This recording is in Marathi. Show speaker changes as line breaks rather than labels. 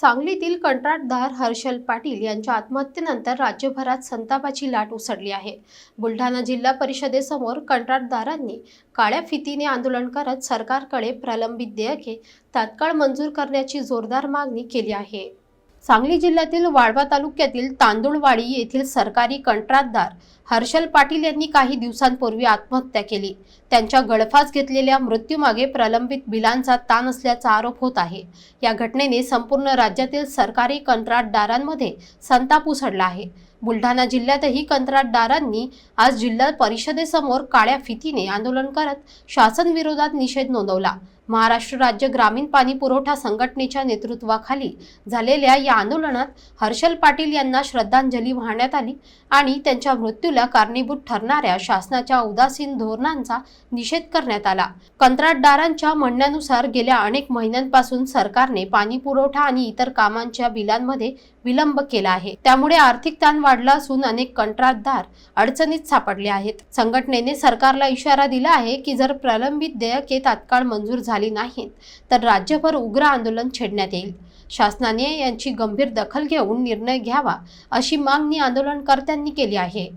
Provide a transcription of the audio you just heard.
सांगलीतील कंत्राटदार हर्षल पाटील यांच्या आत्महत्येनंतर राज्यभरात संतापाची लाट उसळली आहे. बुलढाणा जिल्हा परिषदेसमोर कंत्राटदारांनी काळ्या फितीने आंदोलन करत सरकारकडे प्रलंबित देयके तात्काळ मंजूर करण्याची जोरदार मागणी केली आहे. सांगली जिल्ह्यातील वाळवा तालुक्यातील तांदुळवाडी येथील सरकारी कंत्राटदार हर्षल पाटील यांनी काही दिवसांपूर्वी आत्महत्या केली. त्यांच्या गळफास घेतलेल्या मृत्यूमागे प्रलंबित बिलांचा ताण असल्याचा आरोप होत आहे. या घटनेने संपूर्ण राज्यातील सरकारी कंत्राटदारांमध्ये संताप उसळला आहे. बुलढाणा जिल्ह्यातही कंत्राटदारांनी आज जिल्हा परिषदेसमोर काळ्या फितीने आंदोलन करत शासन विरोधात निषेध नोंदवला. महाराष्ट्र राज्य ग्रामीण पाणी पुरवठा संघटनेच्या नेतृत्वाखाली झालेल्या या आंदोलनात हर्षल पाटील यांना श्रद्धांजली वाहण्यात आली आणि त्यांच्या मृत्यूला कारणीभूत ठरणाऱ्या शासनाच्या उदासीन धोरणांचा निषेध करण्यात आला. कंत्राटदारांच्या म्हणण्यानुसार गेल्या अनेक महिन्यांपासून सरकारने पाणी पुरवठा आणि इतर कामांच्या बिलांमध्ये विलंब केला आहे. त्यामुळे आर्थिक ताण वाढला असून अनेक कंत्राटदार अडचणीत सापडले आहेत. संघटनेने सरकारला इशारा दिला आहे की जर प्रलंबित देयके तात्काळ मंजूर झाली नाहीत तर राज्यभर उग्र आंदोलन छेडण्यात येईल. शासनाने यांची गंभीर दखल घेऊन निर्णय घ्यावा अशी मागणी आंदोलनकर्त्यांनी केली आहे.